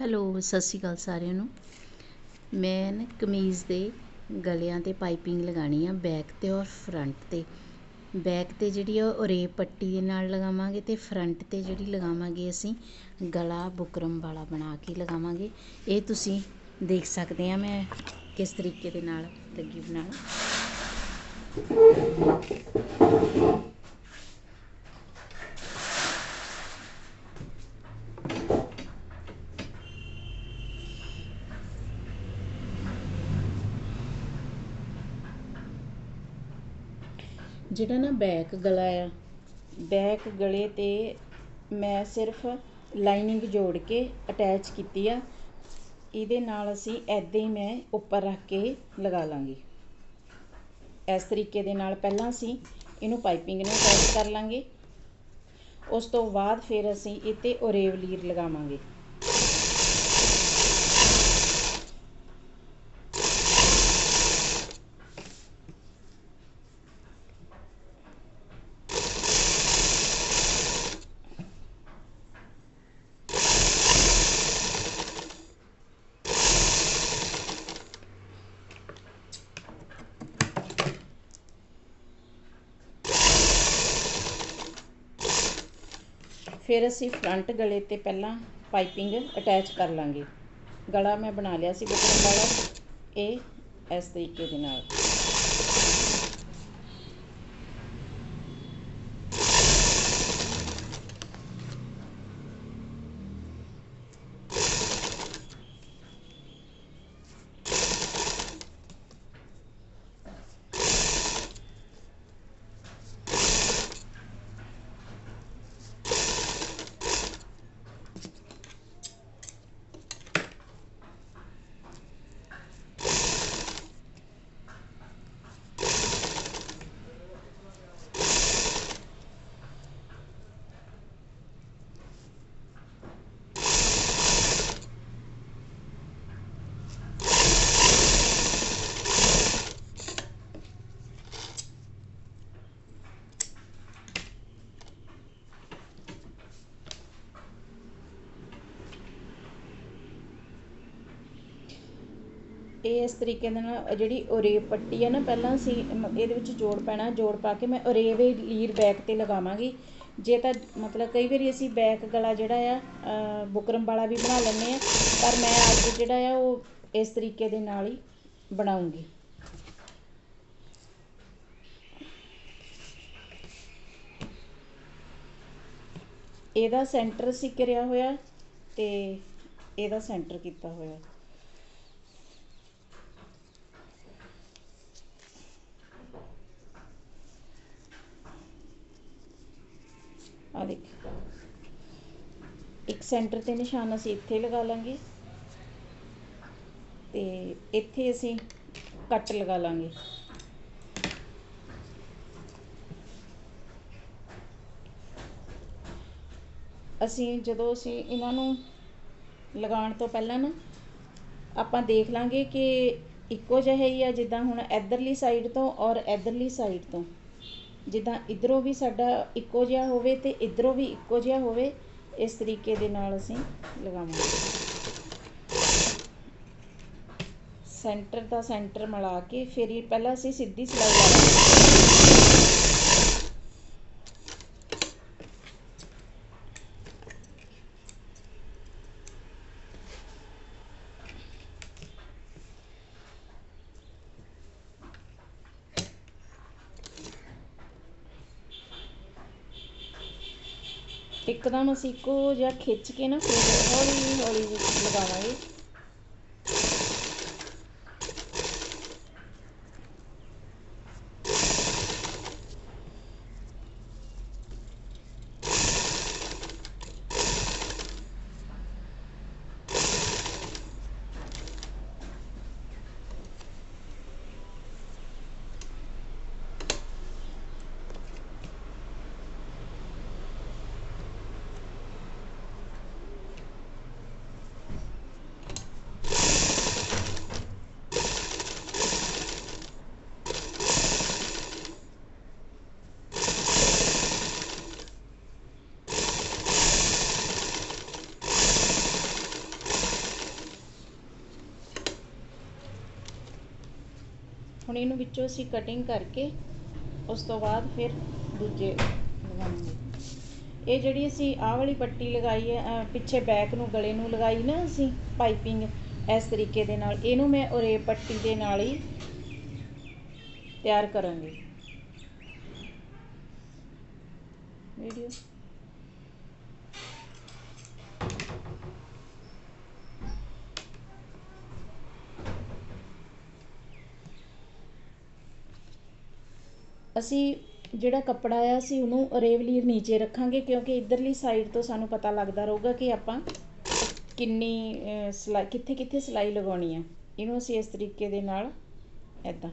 Hello, ਸਤਿ ਸ਼੍ਰੀ ਅਕਾਲ ਸਾਰਿਆਂ ਨੂੰ। ਮੈਂ ਨਾ ਕਮੀਜ਼ ਦੇ ਗਲਿਆਂ 'ਤੇ ਪਾਈਪਿੰਗ ਲਗਾਉਣੀ ਆ, ਬੈਕ 'ਤੇ ਔਰ ਫਰੰਟ 'ਤੇ। ਬੈਕ 'ਤੇ ਜਿਹੜੀ ਆ, ਉਹ ਰੇਪ ਪੱਟੀ ਦੇ ਨਾਲ ਲਗਾਵਾਂਗੇ ਅਤੇ ਫਰੰਟ 'ਤੇ ਜਿਹੜੀ ਲਗਾਵਾਂਗੇ ਅਸੀਂ, ਗਲਾ ਬੁਕਰਮ ਵਾਲਾ ਬਣਾ ਕੇ ਲਗਾਵਾਂਗੇ। ਇਹ ਤੁਸੀਂ ਦੇਖ ਸਕਦੇ ਆ ਮੈਂ ਕਿਸ ਤਰੀਕੇ ਦੇ ਨਾਲ ਲੱਗੀ ਬਣਾਉਣਾ ਜਿਹੜਾ ਨਾ ਬੈਕ ਗਲਾ ਆ। ਬੈਕ ਗਲੇ 'ਤੇ ਮੈਂ ਸਿਰਫ ਲਾਈਨਿੰਗ ਜੋੜ ਕੇ ਅਟੈਚ ਕੀਤੀ ਆ। ਇਹਦੇ ਨਾਲ ਅਸੀਂ ਇੱਦਾਂ ਹੀ ਮੈਂ ਉੱਪਰ ਰੱਖ ਕੇ ਲਗਾ ਲਾਂਗੀ। ਇਸ ਤਰੀਕੇ ਦੇ ਨਾਲ ਪਹਿਲਾਂ ਅਸੀਂ ਇਹਨੂੰ ਪਾਈਪਿੰਗ ਨਾਲ ਅਟੈਚ ਕਰ ਲਾਂਗੇ। ਉਸ ਤੋਂ ਬਾਅਦ ਫਿਰ ਅਸੀਂ ਇਹ 'ਤੇ ਓਰੇਵਲੀਰ ਲਗਾਵਾਂਗੇ। ਫਿਰ ਅਸੀਂ ਫਰੰਟ ਗਲੇ 'ਤੇ ਪਹਿਲਾਂ ਪਾਈਪਿੰਗ ਅਟੈਚ ਕਰ ਲਾਂਗੇ। ਗਲਾ ਮੈਂ ਬਣਾ ਲਿਆ ਸੀ ਬੁਕਰਮ ਵਾਲਾ, ਇਹ ਇਸ ਤਰੀਕੇ ਦੇ ਨਾਲ। ਇਸ ਤਰੀਕੇ ਦੇ ਨਾਲ ਜਿਹੜੀ ਓਰੇਵ ਪੱਟੀ ਹੈ ਨਾ, ਪਹਿਲਾਂ ਅਸੀਂ ਇਹਦੇ ਵਿੱਚ ਜੋੜ ਪੈਣਾ, ਜੋੜ ਪਾ ਕੇ ਮੈਂ ਓਰੇਵ ਲੀਰ ਬੈਕ 'ਤੇ ਲਗਾਵਾਂਗੀ। ਜੇ ਤਾਂ ਮਤਲਬ ਕਈ ਵਾਰੀ ਅਸੀਂ ਬੈਕ ਗਲਾ ਜਿਹੜਾ ਆ ਬੁਕਰਮ ਵਾਲਾ ਵੀ ਬਣਾ ਲੈਂਦੇ ਆ, ਪਰ ਮੈਂ ਅੱਜ ਜਿਹੜਾ ਆ ਉਹ ਇਸ ਤਰੀਕੇ ਦੇ ਨਾਲ ਹੀ ਬਣਾਉਂਗੀ। ਇਹਦਾ ਸੈਂਟਰ ਸੀ ਕਰਿਆ ਹੋਇਆ ਤੇ ਇਹਦਾ ਸੈਂਟਰ ਕੀਤਾ ਹੋਇਆ। ਆ ਦੇਖ। ਇੱਕ ਸੈਂਟਰ ਤੇ ਨਿਸ਼ਾਨ ਅਸੀਂ ਇੱਥੇ ਲਗਾ ਲਾਂਗੇ। ਤੇ ਇੱਥੇ ਅਸੀਂ ਕੱਟ ਲਗਾ ਲਾਂਗੇ। ਅਸੀਂ ਜਦੋਂ ਅਸੀਂ ਇਹਨਾਂ ਨੂੰ ਲਗਾਉਣ ਤੋਂ ਪਹਿਲਾਂ ਨਾ, ਆਪਾਂ ਦੇਖ ਲਾਂਗੇ ਕਿ ਇੱਕੋ ਜਿਹਾ ਹੀ ਆ ਜਿੱਦਾਂ ਹੁਣ ਇਧਰਲੀ ਸਾਈਡ ਤੋਂ ਔਰ ਇਧਰਲੀ ਸਾਈਡ ਤੋਂ। ਜਿੱਦਾਂ ਇੱਧਰੋਂ ਵੀ ਸਾਡਾ ਇੱਕੋ ਜਿਹਾ ਹੋਵੇ ਅਤੇ ਇੱਧਰੋਂ ਵੀ ਇੱਕੋ ਜਿਹਾ ਹੋਵੇ, ਇਸ ਤਰੀਕੇ ਦੇ ਨਾਲ ਅਸੀਂ ਲਗਾਵਾਂਗੇ। ਸੈਂਟਰ ਦਾ ਸੈਂਟਰ ਮਿਲਾ ਕੇ ਫਿਰ ਇਹ ਪਹਿਲਾਂ ਅਸੀਂ ਸਿੱਧੀ ਸਿਲਾਈ ਲਾਵਾਂਗੇ ਇੱਕਦਮ ਅਸੀਂ ਇੱਕੋ ਜਿਹਾ ਖਿੱਚ ਕੇ ਨਾ ਫਿਰ ਹੌਲੀ ਹੌਲੀ ਲਗਾਵਾਂਗੇ। ਹੁਣ ਇਹਨੂੰ ਵਿੱਚੋਂ ਅਸੀਂ ਕਟਿੰਗ ਕਰਕੇ ਉਸ ਤੋਂ ਬਾਅਦ ਫਿਰ ਦੂਜੇ ਲਗਾਵਾਂਗੇ ਇਹ ਜਿਹੜੀ ਅਸੀਂ ਆਹ ਵਾਲੀ ਪੱਟੀ ਲਗਾਈ ਹੈ ਪਿੱਛੇ ਬੈਕ ਨੂੰ ਗਲੇ ਨੂੰ ਲਗਾਈ ਨਾ ਅਸੀਂ ਪਾਈਪਿੰਗ ਇਸ ਤਰੀਕੇ ਦੇ ਨਾਲ, ਇਹਨੂੰ ਮੈਂ ਉਰੇ ਪੱਟੀ ਦੇ ਨਾਲ ਹੀ ਤਿਆਰ ਕਰਾਂਗੀ। ਵੀਡੀਓ ਅਸੀਂ ਜਿਹੜਾ ਕੱਪੜਾ ਆ, ਅਸੀਂ ਉਹਨੂੰ ਰੇਵਲੀਰ ਨੀਚੇ ਰੱਖਾਂਗੇ ਕਿਉਂਕਿ ਇੱਧਰਲੀ ਸਾਈਡ ਤੋਂ ਸਾਨੂੰ ਪਤਾ ਲੱਗਦਾ ਰਹੂਗਾ ਕਿ ਆਪਾਂ ਕਿੰਨੀ ਸਿਲਾਈ ਕਿੱਥੇ ਕਿੱਥੇ ਸਿਲਾਈ ਲਗਾਉਣੀ ਆ। ਇਹਨੂੰ ਅਸੀਂ ਇਸ ਤਰੀਕੇ ਦੇ ਨਾਲ ਇੱਦਾਂ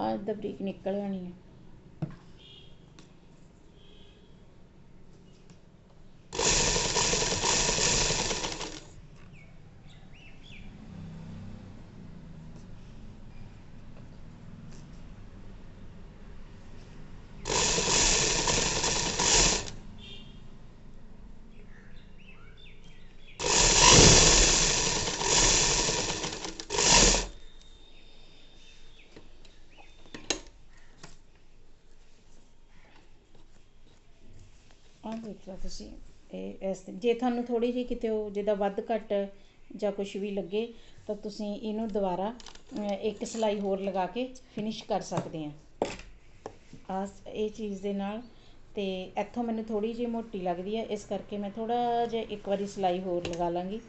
ਆਹ ਦਾ ਬਰੀਕ ਨਿਕਲ ਆਣੀ ਹੈ ਆਹ ਤੁਸੀਂ, ਇਹ, ਇਸ ਜੇ ਤੁਹਾਨੂੰ ਥੋੜ੍ਹੀ ਜਿਹੀ ਕਿਤੇ ਉਹ ਜਿੱਦਾਂ ਵੱਧ ਘੱਟ ਜਾਂ ਕੁਛ ਵੀ ਲੱਗੇ, ਤਾਂ ਤੁਸੀਂ ਇਹਨੂੰ ਦੁਬਾਰਾ ਇੱਕ ਸਿਲਾਈ ਹੋਰ ਲਗਾ ਕੇ ਫਿਨਿਸ਼ ਕਰ ਸਕਦੇ ਆ। ਆਸ ਇਹ ਚੀਜ਼ ਦੇ ਨਾਲ ਤੇ ਇੱਥੋਂ ਮੈਨੂੰ ਥੋੜ੍ਹੀ ਜਿਹੀ ਮੋਟੀ ਲੱਗਦੀ ਹੈ ਇਸ ਕਰਕੇ ਮੈਂ ਥੋੜ੍ਹਾ ਜਿਹਾ ਇੱਕ ਵਾਰੀ ਸਿਲਾਈ ਹੋਰ ਲਗਾ ਲਾਂਗੀ।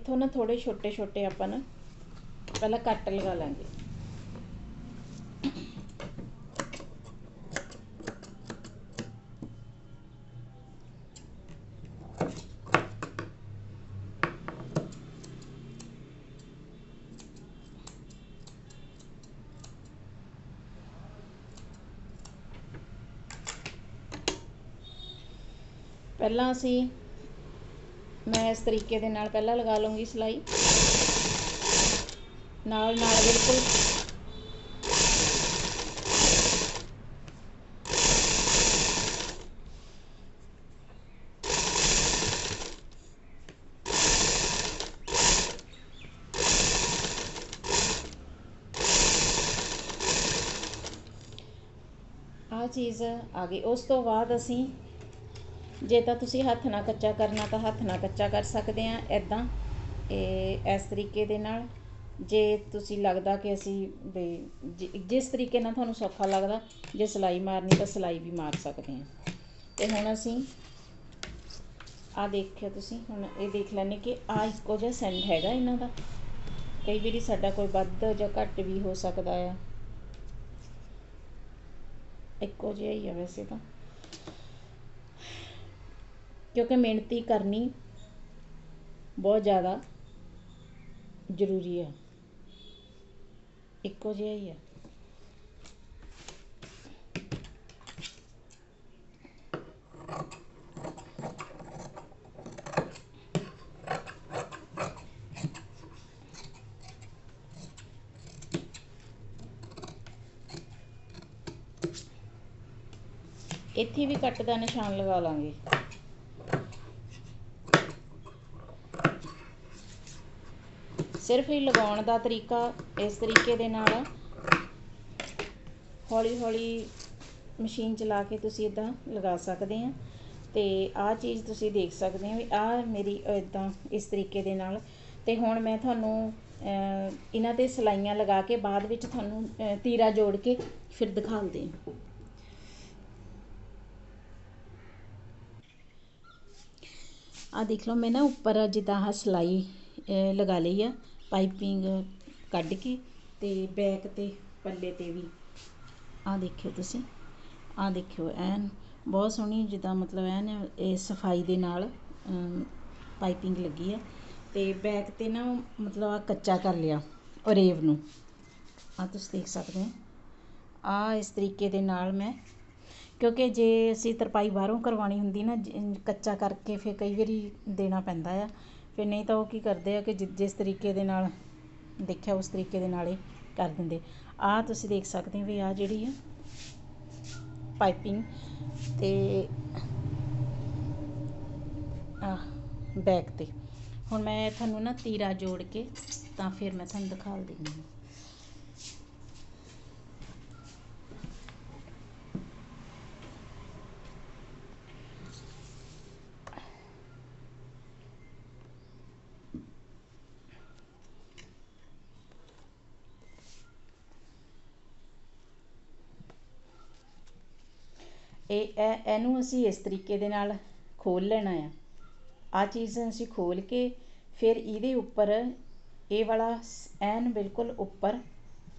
ਇੱਥੋਂ ਨਾ ਥੋੜੇ ਛੋਟੇ ਛੋਟੇ ਆਪਾਂ ਨਾ ਪਹਿਲਾਂ ਕੱਟ ਲਗਾ ਲਾਂਗੇ। ਪਹਿਲਾਂ ਅਸੀਂ ਮੈਂ ਇਸ ਤਰੀਕੇ ਦੇ ਨਾਲ ਪਹਿਲਾਂ ਲਗਾ ਲਵਾਂਗੀ ਸਿਲਾਈ। ਨਾਲ ਨਾਲ ਬਿਲਕੁਲ। ਆ ਚੀਜ਼ ਆ ਗਈ। ਉਸ ਤੋਂ ਬਾਅਦ ਅਸੀਂ ਜੇ ਤਾਂ ਤੁਸੀਂ ਹੱਥ ਨਾਲ ਕੱਚਾ ਕਰਨਾ ਤਾਂ ਹੱਥ ਨਾਲ ਕੱਚਾ ਕਰ ਸਕਦੇ ਆ ਐਦਾਂ ਇਹ ਇਸ ਤਰੀਕੇ ਦੇ ਨਾਲ ਜੇ ਤੁਸੀਂ ਲੱਗਦਾ ਕਿ ਅਸੀਂ ਵੀ ਜਿਸ ਤਰੀਕੇ ਨਾਲ ਤੁਹਾਨੂੰ ਸੌਖਾ ਲੱਗਦਾ, ਜੇ ਸਿਲਾਈ ਮਾਰਨੀ ਤਾਂ ਸਿਲਾਈ ਵੀ ਮਾਰ ਸਕਦੇ ਆ। ਤੇ ਹੁਣ ਅਸੀਂ ਆ ਦੇਖਿਓ ਤੁਸੀਂ, ਹੁਣ ਇਹ ਦੇਖ ਲੈਣੇ ਕਿ ਆ ਇੱਕੋ ਜਿਹਾ ਸੈਂਡ ਹੈਗਾ ਇਹਨਾਂ ਦਾ। ਕਈ ਵਾਰੀ ਸਾਡਾ ਕੋਈ ਵੱਧ ਜਾਂ ਘੱਟ ਵੀ ਹੋ ਸਕਦਾ ਆ। ਇੱਕੋ ਜਿਹਾ ਹੀ ਆ ਵੈਸੇ ਤਾਂ। ਕਿਉਂਕਿ ਮਿਹਨਤੀ ਕਰਨੀ ਬਹੁਤ ਜ਼ਿਆਦਾ ਜ਼ਰੂਰੀ ਆ ਇੱਕੋ ਜਿਹਾ ਹੀ ਹੈ। ਇੱਥੇ ਵੀ ਕੱਟ ਦਾ ਨਿਸ਼ਾਨ ਲਗਾ ਲਾਂਗੇ। ਸਿਰਫ ਹੀ ਲਗਾਉਣ ਦਾ ਤਰੀਕਾ ਇਸ ਤਰੀਕੇ ਦੇ ਨਾਲ ਹੌਲੀ ਹੌਲੀ ਮਸ਼ੀਨ ਚਲਾ ਕੇ ਤੁਸੀਂ ਇਦਾਂ ਲਗਾ ਸਕਦੇ ਆ। ਤੇ ਆਹ ਚੀਜ਼ ਤੁਸੀਂ ਦੇਖ ਸਕਦੇ ਹੋ ਵੀ ਆਹ ਮੇਰੀ ਇਦਾਂ ਇਸ ਤਰੀਕੇ ਦੇ ਨਾਲ। ਤੇ ਹੁਣ ਮੈਂ ਤੁਹਾਨੂੰ ਇਹਨਾਂ ਤੇ ਸਲਾਈਆਂ ਲਗਾ ਕੇ ਬਾਅਦ ਵਿੱਚ ਤੁਹਾਨੂੰ ਤੀਰਾ ਜੋੜ ਕੇ ਫਿਰ ਦਿਖਾਉਂਦੇ ਹਾਂ। ਆ ਦੇਖ ਲਓ, ਮੈਂ ਨਾ ਉੱਪਰ ਜਿੱਦਾਂ ਆਹ ਸਿਲਾਈ ਲਗਾ ਲਈ ਆ। ਪਾਈਪਿੰਗ ਕੱਢ ਕੇ ਅਤੇ ਬੈਕ ਤੇ ਪੱਲੇ ਤੇ ਵੀ। ਆਹ ਦੇਖਿਓ ਤੁਸੀਂ, ਆਹ ਦੇਖਿਓ ਐਨ, ਬਹੁਤ ਸੋਹਣੀ ਜਿੱਦਾਂ ਮਤਲਬ ਐਨ ਇਹ ਸਫ਼ਾਈ ਦੇ ਨਾਲ ਪਾਈਪਿੰਗ ਲੱਗੀ ਆ। ਅਤੇ ਬੈਕ ਤੇ ਨਾ ਮਤਲਬ ਆਹ ਕੱਚਾ ਕਰ ਲਿਆ ਓਰੇਵ ਨੂੰ। ਆਹ ਤੁਸੀਂ ਦੇਖ ਸਕਦੇ ਹੋ। ਆਹ ਇਸ ਤਰੀਕੇ ਦੇ ਨਾਲ ਮੈਂ, ਕਿਉਂਕਿ ਜੇ ਅਸੀਂ ਤਰਪਾਈ ਬਾਹਰੋਂ ਕਰਵਾਉਣੀ ਹੁੰਦੀ ਨਾ, ਜ- ਕੱਚਾ ਕਰਕੇ ਫਿਰ ਕਈ ਵਾਰੀ ਦੇਣਾ ਪੈਂਦਾ ਆ। ਫਿਰ ਨਹੀਂ ਤਾਂ ਉਹ ਕੀ ਕਰਦੇ ਆ ਕਿ ਜਿ- ਜਿਸ ਤਰੀਕੇ ਦੇ ਨਾਲ ਦੇਖਿਆ, ਉਸ ਤਰੀਕੇ ਦੇ ਨਾਲ ਹੀ ਕਰ ਦਿੰਦੇ। ਆਹ ਤੁਸੀਂ ਦੇਖ ਸਕਦੇ ਹੋ ਵੀ ਆਹ ਜਿਹੜੀ ਆ ਪਾਈਪਿੰਗ ਤੇ ਆ ਬੈਕ ਤੇ। ਹੁਣ ਮੈਂ ਤੁਹਾਨੂੰ ਨਾ ਤੀਰਾ ਜੋੜ ਕੇ ਤਾਂ ਫਿਰ ਮੈਂ ਤੁਹਾਨੂੰ ਦਿਖਾ ਦਿੰਦੀ ਹਾਂ। ਇਹ, ਇਹ- ਇਹਨੂੰ ਅਸੀਂ ਇਸ ਤਰੀਕੇ ਦੇ ਨਾਲ ਖੋਲ੍ਹ ਲੈਣਾ ਆ। ਆ ਚੀਜ਼ ਅਸੀਂ ਖੋਲ੍ਹ ਕੇ ਫਿਰ ਇਹਦੇ ਉੱਪਰ ਇਹ ਵਾਲਾ ਐਨ ਬਿਲਕੁਲ ਉੱਪਰ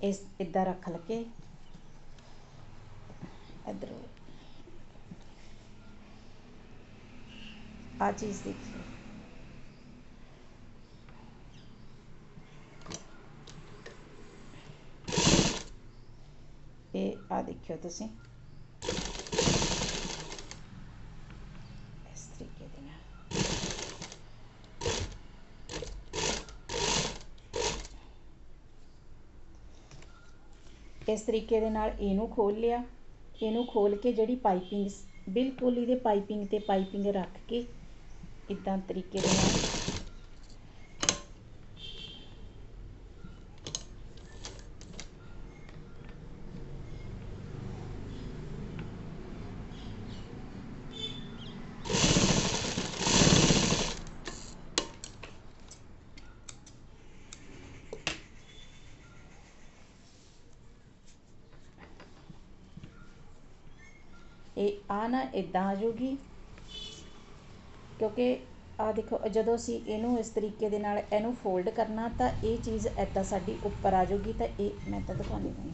ਇਸ, ਇੱਦਾਂ ਰੱਖ ਲਕੇ ਇਧਰ ਆਹ ਚੀਜ਼ ਦੇਖਿਓ ਇਹ ਆ ਦੇਖਿਓ ਤੁਸੀਂ ਇਸ ਤਰੀਕੇ ਦੇ ਨਾਲ ਇਸ ਤਰੀਕੇ ਦੇ ਨਾਲ ਇਹਨੂੰ ਖੋਲ ਲਿਆ। ਇਹਨੂੰ ਖੋਲ ਕੇ ਜਿਹੜੀ ਪਾਈਪਿੰਗ ਬਿਲਕੁਲ ਇਹਦੇ ਪਾਈਪਿੰਗ ਤੇ ਪਾਈਪਿੰਗ ਰੱਖ ਕੇ ਇਦਾਂ ਤਰੀਕੇ ਦੇ ਨਾਲ ਇਹ ਆ ਨਾ ਇੱਦਾਂ ਆ ਜੂਗੀ ਕਿਉਂਕਿ ਆ ਦੇਖੋ, ਜਦੋਂ ਅਸੀਂ ਇਹਨੂੰ ਇਸ ਤਰੀਕੇ ਦੇ ਨਾਲ ਇਹਨੂੰ ਫੋਲਡ ਕਰਨਾ, ਤਾਂ ਇਹ ਚੀਜ਼ ਇਦਾਂ ਸਾਡੀ ਉੱਪਰ ਆ ਜਾਊਗੀ। ਤਾਂ ਇਹ ਮੈਂ ਤਾਂ ਦਿਖਾਉਂਦੀ ਹਾਂ।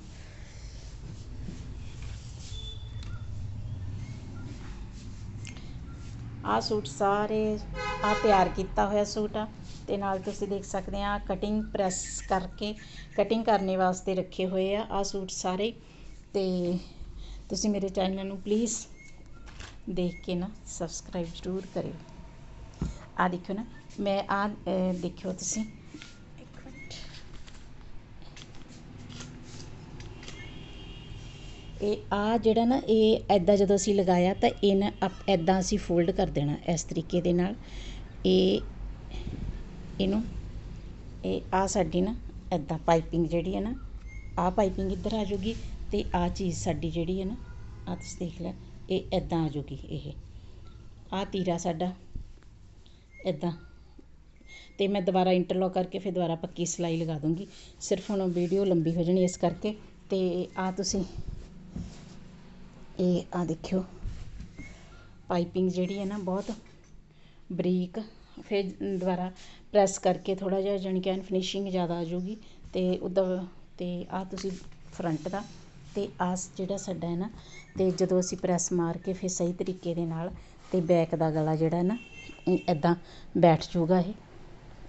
ਆ ਸੂਟ ਸਾਰੇ ਆ ਤਿਆਰ ਕੀਤਾ ਹੋਇਆ ਸੂਟ ਆ। ਤੇ ਨਾਲ ਤੁਸੀਂ ਦੇਖ ਸਕਦੇ ਆ ਕਟਿੰਗ ਪ੍ਰੈਸ ਕਰਕੇ ਕਟਿੰਗ ਕਰਨੇ ਵਾਸਤੇ ਰੱਖੇ ਹੋਏ ਆ ਆ ਸੂਟ ਸਾਰੇ। ਤੇ ਤੁਸੀਂ ਮੇਰੇ ਚੈਨਲ ਨੂੰ ਪਲੀਜ਼ ਦੇਖ ਕੇ ਨਾ ਸਬਸਕ੍ਰਾਈਬ ਜ਼ਰੂਰ ਕਰਿਓ। ਆ ਦੇਖਿਓ ਨਾ, ਮੈਂ ਆ ਦੇਖਿਓ ਤੁਸੀਂ। ਇਹ ਆ ਜਿਹੜਾ ਨਾ, ਇਹ ਐਦਾਂ ਜਦੋਂ ਅਸੀਂ ਲਗਾਇਆ ਤਾਂ ਇਹਨਾਂ ਐਦਾਂ ਅਸੀਂ ਫੋਲਡ ਕਰ ਦੇਣਾ ਇਸ ਤਰੀਕੇ ਦੇ ਨਾਲ। ਇਹ, ਇਹਨੂੰ, ਇਹ ਆ ਸਾਡੀ ਨਾ ਐਦਾਂ ਪਾਈਪਿੰਗ ਜਿਹੜੀ ਹੈ ਨਾ, ਆ ਪਾਈਪਿੰਗ ਇੱਧਰ ਆ ਜਾਊਗੀ ਤੇ ਆ ਚੀਜ਼ ਸਾਡੀ ਜਿਹੜੀ ਹੈ ਨਾ ਆ ਤੁਸੀਂ ਦੇਖ ਲੈ ਇਹ ਇੱਦਾਂ ਆ ਜੂਗੀ ਇਹ। ਆਹ ਤੀਰਾ ਸਾਡਾ। ਇੱਦਾਂ ਅਤੇ ਮੈਂ ਦੁਬਾਰਾ ਇੰਟਰਲੋਕ ਕਰਕੇ ਫਿਰ ਦੁਬਾਰਾ ਪੱਕੀ ਸਿਲਾਈ ਲਗਾ ਦੂੰਗੀ। ਸਿਰਫ ਹੁਣ ਵੀਡੀਓ ਲੰਬੀ ਹੋ ਜਾਣੀ ਇਸ ਕਰਕੇ। ਅਤੇ ਆਹ ਤੁਸੀਂ ਇਹ ਆ ਦੇਖਿਓ। ਪਾਈਪਿੰਗ ਜਿਹੜੀ ਹੈ ਨਾ ਬਹੁਤ ਬਰੀਕ, ਫਿਰ ਦੁਬਾਰਾ ਪ੍ਰੈਸ ਕਰਕੇ ਥੋੜਾ ਜਿਹਾ ਜਾਣੀ ਕਿ ਫਿਨਿਸ਼ਿੰਗ ਜ਼ਿਆਦਾ ਆ ਜੂਗੀ। ਤੇ ਉਹਦਾ ਤੇ ਆ ਤੁਸੀਂ ਫਰੰਟ ਦਾ ਅਤੇ ਆਸ ਜਿਹੜਾ ਸਾਡਾ ਹੈ ਨਾ ਅਤੇ ਜਦੋਂ ਅਸੀਂ ਪ੍ਰੈਸ ਮਾਰ ਕੇ ਫਿਰ ਸਹੀ ਤਰੀਕੇ ਦੇ ਨਾਲ ਤੇ ਬੈਕ ਦਾ ਗਲਾ ਜਿਹੜਾ ਨਾ, ਇਹ ਇੱਦਾਂ ਬੈਠ ਜੂਗਾ ਇਹ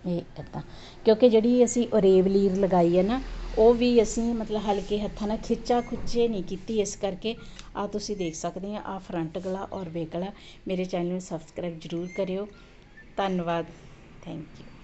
ਇਹ ਇਦਾਂ ਕਿਉਂਕਿ ਜਿਹੜੀ ਅਸੀਂ ਅਰੇਬ ਲੀਰ ਲਗਾਈ ਹੈ ਨਾ, ਉਹ ਵੀ ਅਸੀਂ ਮਤਲਬ ਹਲਕੇ ਹੱਥਾਂ ਨਾਲ ਖਿੱਚਾ ਖੁੱਚੇ ਨਹੀਂ ਕੀਤੀ, ਇਸ ਕਰਕੇ ਆ ਤੁਸੀਂ ਦੇਖ ਸਕਦੇ ਆ ਆ ਫਰੰਟ ਗਲਾ ਔਰ ਬੈਕ ਗਲਾ ਮੇਰੇ ਚੈਨਲ ਨੂੰ ਸਬਸਕ੍ਰਾਈਬ ਜ਼ਰੂਰ ਕਰਿਓ। ਧੰਨਵਾਦ। Thank you